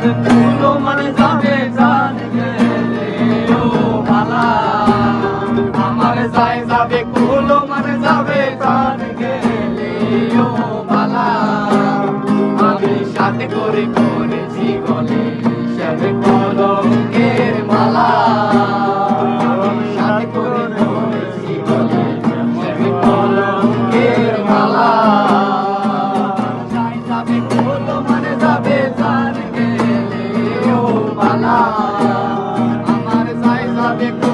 কাজ তুলো মানে যাবে জান গেলে ও ভালা আমার যাই যাবে কুলো মানে যাবে জান গেলে ও ভালা আমি সাথে করে করেছি গলে সবে কলঙ্কের মালা।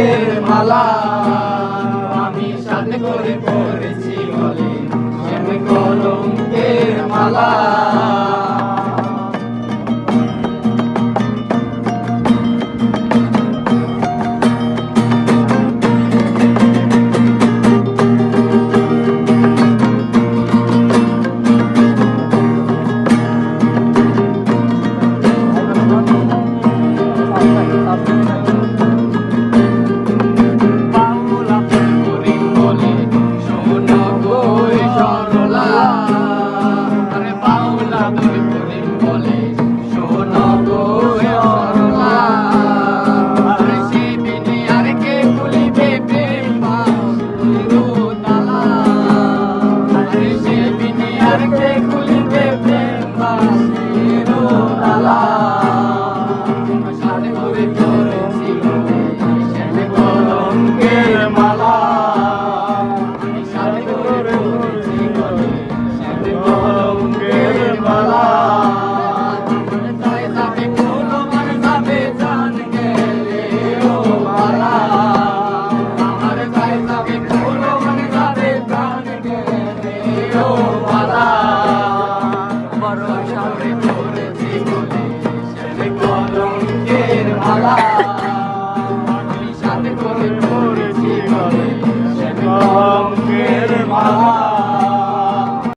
ফুলের মালা। আমি সাথে করে পড়েছি বলে শ্যাম কলঙ্কের মালা।